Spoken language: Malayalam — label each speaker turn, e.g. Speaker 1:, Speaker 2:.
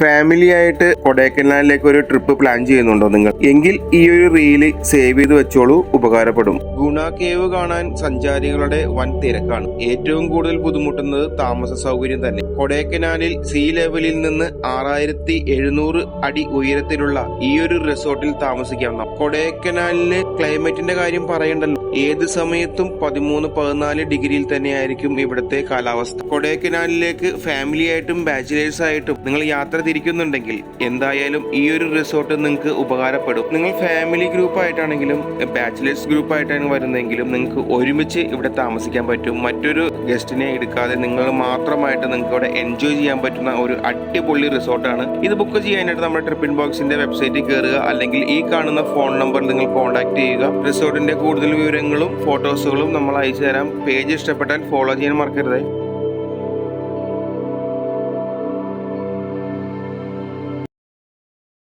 Speaker 1: ഫാമിലി ആയിട്ട് കൊടൈക്കനാലിലേക്ക് ഒരു ട്രിപ്പ് പ്ലാൻ ചെയ്യുന്നുണ്ടോ നിങ്ങൾ? എങ്കിൽ ഈ ഒരു റീൽ സേവ് ചെയ്ത് വെച്ചോളൂ ഉപകാരപ്പെടും. ഗുണ കേവ് കാണാൻ സഞ്ചാരികളുടെ വൻ തിരക്കാണ് ഏറ്റവും കൂടുതൽ ബുദ്ധിമുട്ടുന്നത് താമസ സൗകര്യം തന്നെ. കൊടൈക്കനാലിൽ സീ ലെവലിൽ നിന്ന് ആറായിരത്തി എഴുന്നൂറ് അടി ഉയരത്തിലുള്ള ഈ ഒരു റിസോർട്ടിൽ താമസിക്കാം. കൊടൈക്കനാലിലെ ക്ലൈമറ്റിന്റെ കാര്യം പറയണ്ടല്ലോ. ഏത് സമയത്തും പതിമൂന്ന് പതിനാല് ഡിഗ്രിയിൽ തന്നെയായിരിക്കും ഇവിടുത്തെ കാലാവസ്ഥ. കൊടൈക്കനാലിലേക്ക് ഫാമിലി ആയിട്ടും ബാച്ചിലേഴ്സ് ആയിട്ടും നിങ്ങൾ യാത്ര തിരിക്കുന്നുണ്ടെങ്കിൽ എന്തായാലും ഈ ഒരു റിസോർട്ട് നിങ്ങൾക്ക് ഉപകാരപ്പെടും. നിങ്ങൾ ഫാമിലി ഗ്രൂപ്പ് ആയിട്ടാണെങ്കിലും ബാച്ചിലേഴ്സ് ഗ്രൂപ്പ് ആയിട്ടാണ് വരുന്നതെങ്കിലും നിങ്ങൾക്ക് ഒരുമിച്ച് ഇവിടെ താമസിക്കാൻ പറ്റും. മറ്റൊരു ഗസ്റ്റിനെ എടുക്കാതെ നിങ്ങൾ മാത്രമായിട്ട് നിങ്ങൾക്ക് ഇവിടെ എൻജോയ് ചെയ്യാൻ പറ്റുന്ന ഒരു അടിപൊളി റിസോർട്ടാണ്. ഇത് ബുക്ക് ചെയ്യാനായിട്ട് നമ്മുടെ ട്രിപ്പിൻ ബോക്സിന്റെ വെബ്സൈറ്റിൽ കയറുക അല്ലെങ്കിൽ ഈ കാണുന്ന ഫോൺ നമ്പറിൽ നിങ്ങൾ കോൺടാക്ട് ചെയ്യുക. റിസോർട്ടിന്റെ കൂടുതൽ വിവരങ്ങളും ഫോട്ടോസുകളും നമ്മൾ അയച്ചു തരാം പേജ് ഇഷ്ടപ്പെട്ടാൽ ഫോളോ ചെയ്യാൻ മറക്കരുത്.